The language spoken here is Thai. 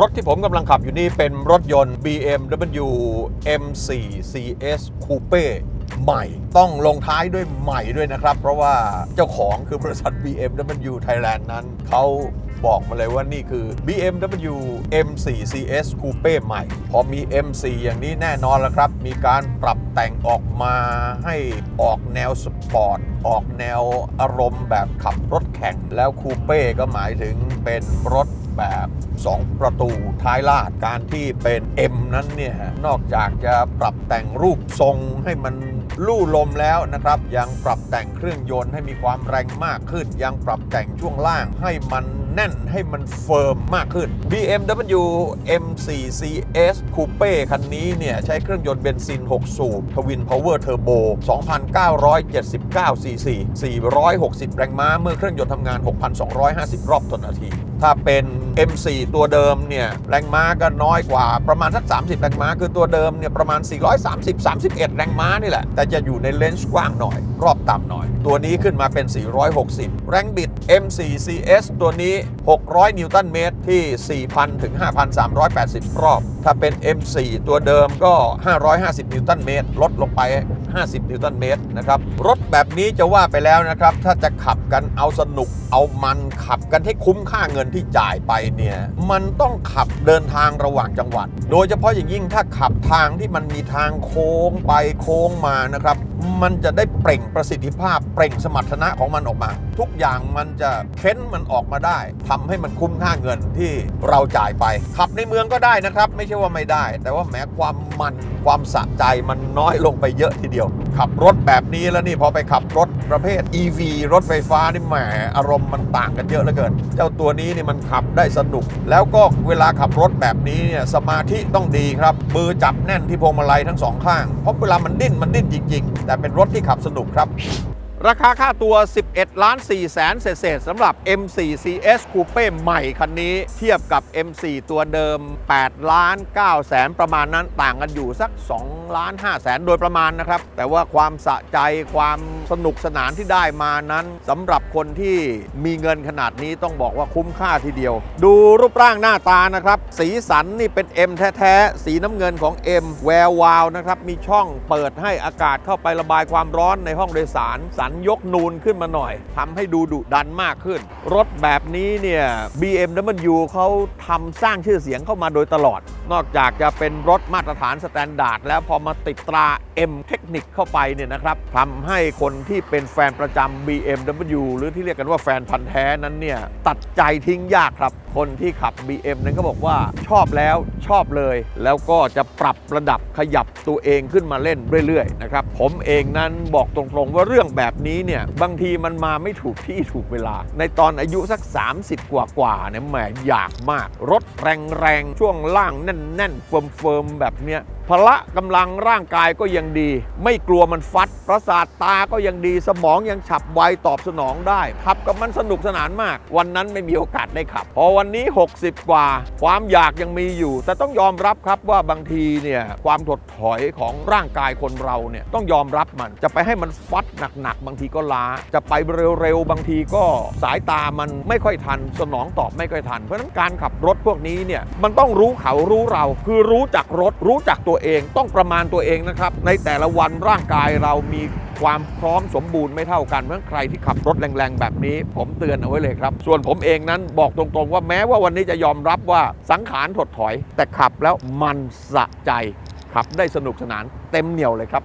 รถที่ผมกำลังขับอยู่นี่เป็นรถยนต์ BMW M4 CS Coupe ใหม่ต้องลงท้ายด้วยใหม่ด้วยนะครับ เพราะว่าเจ้าของคือบริษัท BMW Thailand นั้นเขาบอกมาเลยว่านี่คือ BMW M4 CS Coupe ใหม่ พอมี M4 อย่างนี้แน่นอนแล้วครับ มีการปรับแต่งออกมาให้ออกแนวสปอร์ต ออกแนวอารมณ์แบบขับรถแข่ง แล้วคูเป้ก็หมายถึงเป็นรถ แบบ 2 ประตูท้ายลาดการที่เป็น M นั้นเนี่ยนอกจากจะปรับแต่งรูปทรงให้มันลู่ลมแล้วนะครับ ยังปรับแต่งเครื่องยนต์ให้มีความแรงมากขึ้น ยังปรับแต่งช่วงล่างให้มันแน่นให้มันเฟิร์มมากขึ้น BMW M4 CS Coupe คันนี้เนี่ย ใช้เครื่องยนต์เบนซิน 6 สูบทวินพาวเวอร์เทอร์โบ2,979ซีซี460 แรงม้า เมื่อเครื่องยนต์ทำงาน 6,250 รอบต่อนาที ถ้าเป็น M4 ตัวเดิมเนี่ยแรงม้าก็น้อยกว่าประมาณสัก 30 แรงม้า คือตัวเดิมเนี่ยประมาณ 430 31 แรงม้านี่แหละ แต่จะอยู่ในเลนส์กว้างหน่อย รอบต่ำหน่อย ตัวนี้ขึ้นมาเป็น 460 แรงบิด M4 CS ตัวนี้ 600 นิวตันเมตรที่ 4,000 ถึง 5,380 รอบ ถ้าเป็น M4 ตัวเดิมก็ 550 นิวตันเมตร ลดลงไป 50 นิวตันเมตรนะครับ รถแบบนี้จะว่าไปแล้วนะครับ ถ้าจะขับกันเอาสนุก เอามันขับกันให้คุ้มค่าเงินที่จ่ายไปเนี่ย มันต้องขับเดินทางระหว่างจังหวัด โดยเฉพาะอย่างยิ่งถ้าขับทางที่มันมีทางโค้งไปโค้งมานะครับ มันจะได้เปล่งประสิทธิภาพ เปล่งสมรรถนะของมันออกมา ทุกอย่างมันจะเค้นมันออกมาได้ทำให้มันคุ้มค่าเงินที่เราจ่ายไป ขับในเมืองก็ได้นะครับ ไม่ใช่ว่าไม่ได้ แต่ว่าแม้ความมันความสะใจมันน้อยลงไปเยอะทีเดียว ขับรถแบบนี้แล้วนี่พอไปขับรถประเภท EV รถไฟฟ้านี่แหมอารมณ์มันต่างกันเยอะเหลือเกิน เจ้าตัวนี้นี่มันขับได้สนุก แล้วก็เวลาขับรถแบบนี้เนี่ยสมาธิต้องดีครับมือจับแน่นที่พวงมาลัยทั้งสองข้างเพราะเวลามันดิ้นมันดิ้นจริงๆแต่เป็นรถที่ขับสนุกครับ ราคาค่าตัว 11 ล้าน4แสนเศษๆสำหรับ M4 CS Coupe ใหม่คันนี้เทียบกับ M4 ตัวเดิม 8 ล้าน9แสนประมาณนั้นต่างกันอยู่สัก 2 ล้าน5แสนโดยประมาณนะครับ แต่ว่าความสะใจความสนุกสนานที่ได้มานั้นสำหรับคนที่มีเงินขนาดนี้ต้องบอกว่าคุ้มค่าทีเดียว ดูรูปร่างหน้าตานะครับ สีสันนี่เป็น M แท้ๆ สีน้ำเงินของ M แวววาวนะครับมีช่องเปิดให้อากาศเข้าไประบายความร้อนในห้องโดยสารสันยกนูนขึ้นมาหน่อยทำให้ดูดุดันมากขึ้น รถแบบนี้เนี่ย BMW เขาทำสร้างชื่อเสียงเข้ามาโดยตลอด นอกจากจะเป็นรถมาตรฐานสแตนดาร์ดแล้วพอมาติดตรา M เทคนิคเข้าไปเนี่ยนะครับทำให้คนที่เป็นแฟนประจำ BMW หรือที่เรียกกันว่าแฟนพันธ์แท้นั้นเนี่ย ตัดใจทิ้งยากครับ คนที่ขับ BM นั้นก็บอกว่าชอบแล้วชอบเลย แล้วก็จะปรับระดับขยับตัวเองขึ้นมาเล่นเรื่อยๆนะครับ ผมเองนั้นบอกตรงๆว่าเรื่องแบบนี้เนี่ย บางทีมันมาไม่ถูกที่ถูกเวลา ในตอนอายุสัก 30 กว่าๆเนี่ยแหมอยากมาก รถแรงๆ ช่วงล่างแน่นๆเฟิร์มๆแบบเนี้ยพละกำลังร่างกายก็ยังดี ไม่กลัวมันฟัด ประสาทตาก็ยังดีสมองยังฉับไวตอบสนองได้ขับกับมันสนุกสนานมาก วันนั้นไม่มีโอกาสได้ขับ พอวันนี้ 60 กว่า ความอยากยังมีอยู่ แต่ต้องยอมรับครับว่าบางทีเนี่ยความถดถอยของร่างกายคนเราเนี่ยต้องยอมรับมันจะไปให้มันฟัดหนักๆบางทีก็ล้า จะไปเร็วๆบางทีก็สายตามันไม่ค่อยทัน สนองตอบไม่ค่อยทัน เพราะฉะนั้นการขับรถพวกนี้เนี่ยมันต้องรู้เขารู้เรา คือรู้จักรถรู้จักตัวเองต้องประมาณตัวเองนะครับ ในแต่ละวันร่างกายเรามีความพร้อมสมบูรณ์ไม่เท่ากันเพราะใครที่ขับรถแรงๆ แบบนี้ ผมเตือนเอาไว้เลยครับ ส่วนผมเองนั้นบอกตรงๆ ว่าแม้ว่าวันนี้จะยอมรับว่าสังขารถดถอย แต่ขับแล้วมันสะใจขับได้สนุกสนานเต็มเหนียวเลยครับ